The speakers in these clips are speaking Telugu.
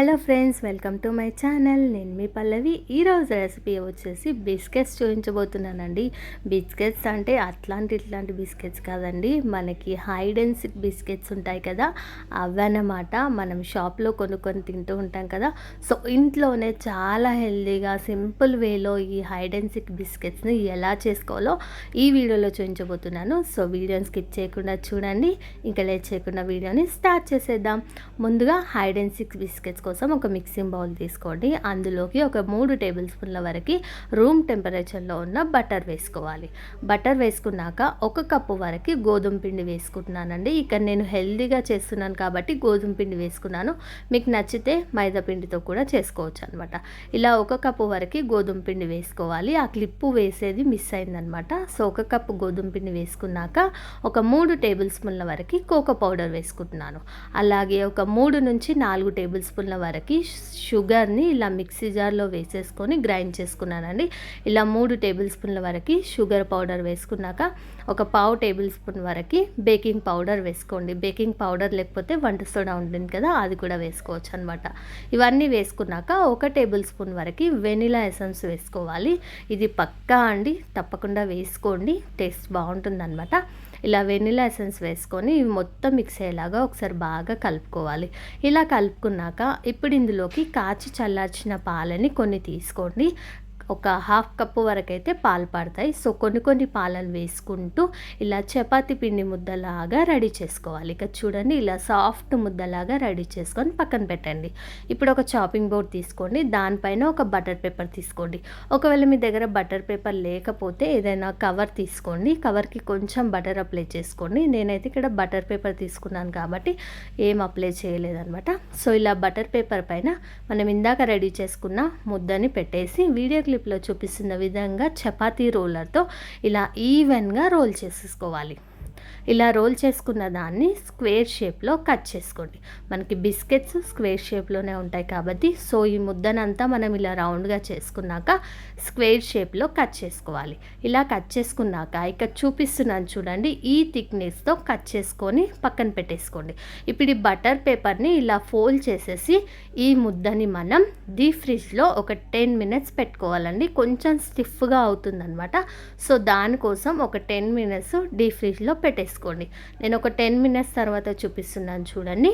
Hello friends welcome to my channel. నేను మీ పల్లవి. ఈరోజు రెసిపీ వచ్చేసి బిస్కెట్స్ చూపించబోతున్నానండి. బిస్కెట్స్ అంటే అట్లాంటి ఇట్లాంటి బిస్కెట్స్ కాదండి. మనకి హైడ్ బిస్కెట్స్ ఉంటాయి కదా అవన్నమాట. మనం షాప్లో కొనుక్కొని తింటూ ఉంటాం కదా. సో ఇంట్లోనే చాలా హెల్తీగా సింపుల్ వేలో ఈ హైడ్ అండ్ సిక్ బిస్కెట్స్ని ఎలా చేసుకోవాలో ఈ వీడియోలో చూపించబోతున్నాను. సో వీడియోని స్కిప్ చేయకుండా చూడండి. ఇంకా లేట్ చేయకుండా వీడియోని స్టార్ట్ చేసేద్దాం. ముందుగా హైడ్ అండ్ సిక్స్ బిస్కెట్స్ కోసం ఒక మిక్సింగ్ బౌల్ తీసుకోండి. అందులోకి ఒక మూడు టేబుల్ స్పూన్ల వరకు రూమ్ టెంపరేచర్లో ఉన్న బటర్ వేసుకోవాలి. బటర్ వేసుకున్నాక ఒక కప్పు వరకు గోధుమ పిండి వేసుకుంటున్నానండి. ఇక్కడ నేను హెల్దీగా చేస్తున్నాను కాబట్టి గోధుమ పిండి వేసుకున్నాను. మీకు నచ్చితే మైదా పిండితో కూడా చేసుకోవచ్చు అనమాట ఇలా ఒక కప్పు వరకు గోధుమ పిండి వేసుకోవాలి. ఆ క్లిప్పు వేసేది మిస్ అయిందనమాట సో ఒక కప్పు గోధుమ పిండి వేసుకున్నాక ఒక మూడు టేబుల్ స్పూన్ల వరకు కోకో పౌడర్ వేసుకుంటున్నాను. అలాగే ఒక మూడు నుంచి నాలుగు టేబుల్ స్పూన్ల వరకు షుగర్ని ఇలా మిక్సీ జార్లో వేసేసుకొని గ్రైండ్ చేసుకున్నానండి. ఇలా మూడు టేబుల్ స్పూన్ల వరకు షుగర్ పౌడర్ వేసుకున్నాక ఒక పావు టేబుల్ స్పూన్ వరకు బేకింగ్ పౌడర్ వేసుకోండి. బేకింగ్ పౌడర్ లేకపోతే వంట సోడా ఉంటుంది కదా అది కూడా వేసుకోవచ్చు అనమాట ఇవన్నీ వేసుకున్నాక ఒక టేబుల్ స్పూన్ వరకు వెనిలా ఎసెన్స్ వేసుకోవాలి. ఇది పక్కా అండి తప్పకుండా వేసుకోండి టేస్ట్ బాగుంటుంది ఇలా వెనిలా ఎసెన్స్ వేసుకొని ఇవి మొత్తం మిక్స్ అయ్యేలాగా ఒకసారి బాగా కలుపుకోవాలి. ఇలా కలుపుకున్నాక ఇప్పుడు ఇందులోకి కాచి చల్లార్చిన పాలని కొన్ని తీసుకోండి. ఒక హాఫ్ కప్పు వరకు అయితే పాలు పడతాయి. సో కొన్ని కొన్ని పాలను వేసుకుంటూ ఇలా చపాతి పిండి ముద్దలాగా రెడీ చేసుకోవాలి. ఇక చూడండి ఇలా సాఫ్ట్ ముద్దలాగా రెడీ చేసుకొని పక్కన పెట్టండి. ఇప్పుడు ఒక చాపింగ్ బోర్డ్ తీసుకోండి. దానిపైన ఒక బటర్ పేపర్ తీసుకోండి. ఒకవేళ మీ దగ్గర బటర్ పేపర్ లేకపోతే ఏదైనా కవర్ తీసుకోండి. కవర్కి కొంచెం బటర్ అప్లై చేసుకోండి. నేనైతే ఇక్కడ బటర్ పేపర్ తీసుకున్నాను కాబట్టి ఏం అప్లై చేయలేదన్నమాట. సో ఇలా బటర్ పేపర్ పైన మనం ఇందాక రెడీ చేసుకున్న ముద్దని పెట్టేసి వీడియో క్లిప్ క్లిప్లో చూపిస్తున్న విధంగా చపాతీ రోలర్తో ఇలా ఈవెన్గా రోల్ చేసేసుకోవాలి. ఇలా రోల్ చేసుకున్న దాన్ని స్క్వేర్ షేప్లో కట్ చేసుకోండి. మనకి బిస్కెట్స్ స్క్వేర్ షేప్లోనే ఉంటాయి కాబట్టి సో ఈ ముద్దనంతా మనం ఇలా రౌండ్గా చేసుకున్నాక స్క్వేర్ షేప్లో కట్ చేసుకోవాలి. ఇలా కట్ చేసుకున్నాక ఇక్కడ చూపిస్తున్నాను చూడండి ఈ థిక్నెస్తో కట్ చేసుకొని పక్కన పెట్టేసుకోండి. ఇప్పుడు ఈ బటర్ పేపర్ని ఇలా ఫోల్డ్ చేసేసి ఈ ముద్దని మనం డీప్ ఫ్రిడ్జ్లో ఒక టెన్ మినిట్స్ పెట్టుకోవాలండి. కొంచెం స్టిఫ్గా అవుతుందనమాట సో దానికోసం ఒక టెన్ మినిట్స్ డీప్ ఫ్రిడ్జ్లో పెట్టేసుకోండి నేను ఒక టెన్ మినిట్స్ తర్వాత చూపిస్తున్నాను చూడండి.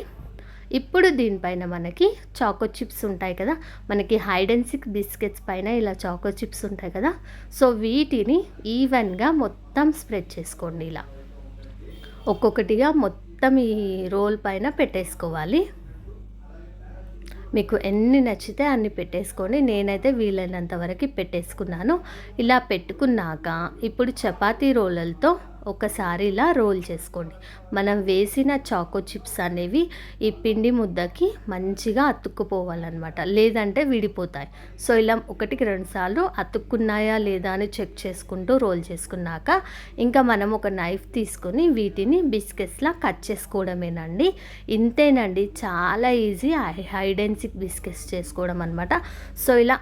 ఇప్పుడు దీనిపైన మనకి చాకో చిప్స్ ఉంటాయి కదా. మనకి హైడ్ అండ్ సిక్ బిస్కెట్స్ పైన ఇలా చాకో చిప్స్ ఉంటాయి కదా. సో వీటిని ఈవెన్గా మొత్తం స్ప్రెడ్ చేసుకోండి ఇలా. ఒక్కొక్కటిగా మొత్తం ఈ రోల్ పైన పెట్టేసుకోవాలి. మీకు ఎన్ని నచ్చితే అన్ని పెట్టేసుకోండి. నేనైతే వీలైనంత వరకు పెట్టేసుకున్నాను. ఇలా పెట్టుకున్నాక ఇప్పుడు చపాతీ రోలలతో ఒకసారి ఇలా రోల్ చేసుకోండి. మనం వేసిన చాకో చిప్స్ అనేవి ఈ పిండి ముద్దకి మంచిగా అతుక్కుపోవాలన్నమాట. లేదంటే విడిపోతాయి. సో ఇలా ఒకటికి రెండు సార్లు అతుక్కున్నాయా లేదా అని చెక్ చేసుకుంటూ రోల్ చేసుకున్నాక ఇంకా మనం ఒక నైఫ్ తీసుకొని వీటిని బిస్కెట్స్లా కట్ చేసుకోవడమేనండి. ఇంతేనండి. చాలా ఈజీ. హైడెన్సిక్ బిస్కెట్స్ చేసుకోవడం అనమాట సో ఇలా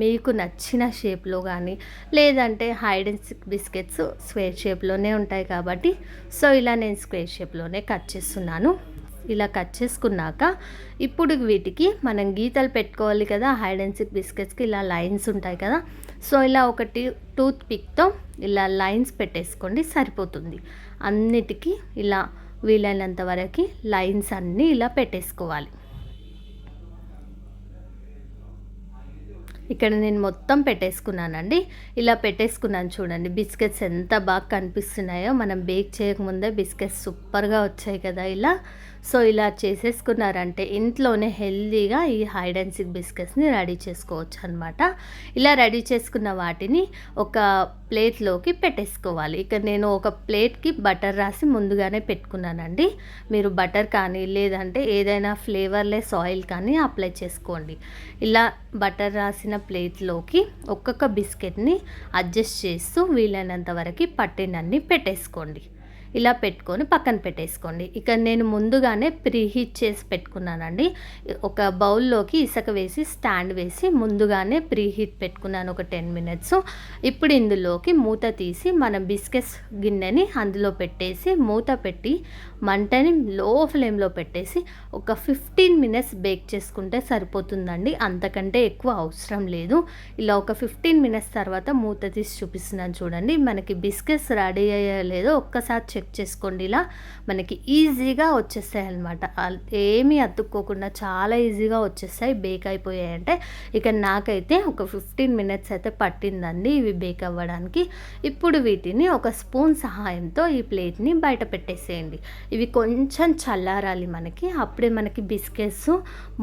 మీకు నచ్చిన షేప్లో కానీ లేదంటే hide and seek biscuits square షేప్లోనే ఉంటాయి కాబట్టి సో ఇలా నేను స్క్వేర్ షేప్లోనే కట్ చేస్తున్నాను. ఇలా కట్ చేసుకున్నాక ఇప్పుడు వీటికి మనం గీతలు పెట్టుకోవాలి కదా హైడ్ అండ్ సిక్ బిస్కెట్స్కి ఇలా లైన్స్ ఉంటాయి కదా సో ఇలా ఒకటి టూత్ పిక్తో ఇలా లైన్స్ పెట్టేసుకోండి సరిపోతుంది. అన్నిటికీ ఇలా వీలైనంత వరకు లైన్స్ అన్నీ ఇలా పెట్టేసుకోవాలి. ఇక్కడ నేను మొత్తం పెట్టేసుకున్నానండి. ఇలా పెట్టేసుకున్నాను చూడండి. బిస్కెట్స్ ఎంత బాగా కనిపిస్తున్నాయో. మనం బేక్ చేయకముందే బిస్కెట్స్ సూపర్గా వచ్చాయి కదా ఇలా. సో ఇలా చేసేసుకున్నారంటే ఇంట్లోనే హెల్దీగా ఈ హైడ్ అండ్ సిక్ బిస్కెట్స్ని రెడీ చేసుకోవచ్చు అనమాట ఇలా రెడీ చేసుకున్న వాటిని ఒక ప్లేట్లోకి పెట్టేసుకోవాలి. ఇక నేను ఒక ప్లేట్కి బటర్ రాసి ముందుగానే పెట్టుకున్నానండి. మీరు బటర్ కానీ లేదంటే ఏదైనా ఫ్లేవర్లెస్ ఆయిల్ కానీ అప్లై చేసుకోండి. ఇలా బటర్ రాసిన ప్లేట్లోకి ఒక్కొక్క బిస్కెట్ని అడ్జస్ట్ చేస్తూ వీలైనంత వరకు పట్టినన్ని పెట్టేసుకోండి. ఇలా పెట్టుకొని పక్కన పెట్టేసుకోండి. ఇక నేను ముందుగానే ప్రీ హీట్ చేసి పెట్టుకున్నానండి. ఒక బౌల్లోకి ఇసుక వేసి స్టాండ్ వేసి ముందుగానే ప్రీహీట్ పెట్టుకున్నాను ఒక టెన్ మినిట్స్. ఇప్పుడు ఇందులోకి మూత తీసి మన బిస్కెట్స్ గిన్నెని అందులో పెట్టేసి మూత పెట్టి మంటని లో ఫ్లేమ్లో పెట్టేసి ఒక ఫిఫ్టీన్ మినిట్స్ బేక్ చేసుకుంటే సరిపోతుందండి. అంతకంటే ఎక్కువ అవసరం లేదు. ఇలా ఒక ఫిఫ్టీన్ మినిట్స్ తర్వాత మూత తీసి చూపిస్తున్నాను చూడండి. మనకి బిస్కెట్స్ రెడీ అయ్యలేదో ఒక్కసారి చెక్ చేసుకోండి. ఇలా మనకి ఈజీగా వచ్చేస్తాయి అనమాట ఏమీ అతుక్కోకుండా చాలా ఈజీగా వచ్చేస్తాయి. బేక్ అయిపోయాయంటే ఇక నాకైతే ఒక ఫిఫ్టీన్ మినిట్స్ అయితే పట్టిందండి ఇవి బేక్ అవ్వడానికి. ఇప్పుడు వీటిని ఒక స్పూన్ సహాయంతో ఈ ప్లేట్ని బయట పెట్టేసేయండి. ఇవి కొంచెం చల్లారాలి మనకి. అప్పుడే మనకి బిస్కెట్స్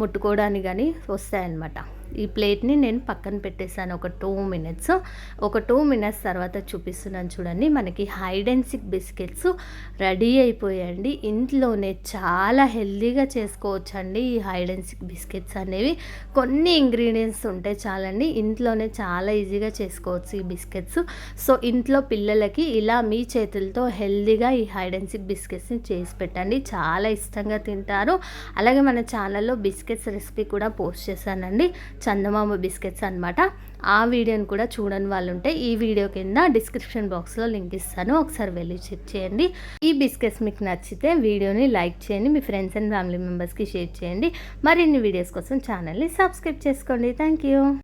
ముట్టుకోవడానికి కానీ వస్తాయన్నమాట. ఈ ప్లేట్ని నేను పక్కన పెట్టేశాను. ఒక టూ మినిట్స్. ఒక టూ మినిట్స్ తర్వాత చూపిస్తున్నాను చూడండి. మనకి హైడెన్సిక్ బిస్కెట్స్ రెడీ అయిపోయాయండి. ఇంట్లోనే చాలా హెల్దీగా చేసుకోవచ్చు అండి ఈ హైడెన్సిక్ బిస్కెట్స్ అనేవి. కొన్ని ఇంగ్రీడియంట్స్ ఉంటే చాలండి. ఇంట్లోనే చాలా ఈజీగా చేసుకోవచ్చు ఈ బిస్కెట్స్. సో ఇంట్లో పిల్లలకి ఇలా మీ చేతులతో హెల్దీగా ఈ హైడెన్సిక్ బిస్కెట్స్ని చేసి పెట్టండి. చాలా ఇష్టంగా తింటారు. అలాగే మన ఛానల్లో బిస్కెట్స్ రెసిపీ కూడా పోస్ట్ చేశానండి. చందమామ బిస్కెట్స్ అనమాట ఆ వీడియోని కూడా చూడని వాళ్ళు ఉంటే ఈ వీడియో కింద డిస్క్రిప్షన్ బాక్స్లో లింక్ ఇస్తాను. ఒకసారి వెళ్ళి చెక్ చేయండి. ఈ బిస్కెట్స్ మీకు నచ్చితే వీడియోని లైక్ చేయండి మీ ఫ్రెండ్స్ అండ్ ఫ్యామిలీ మెంబర్స్కి షేర్ చేయండి. మరిన్ని వీడియోస్ కోసం ఛానల్ని సబ్స్క్రైబ్ చేసుకోండి. Thank you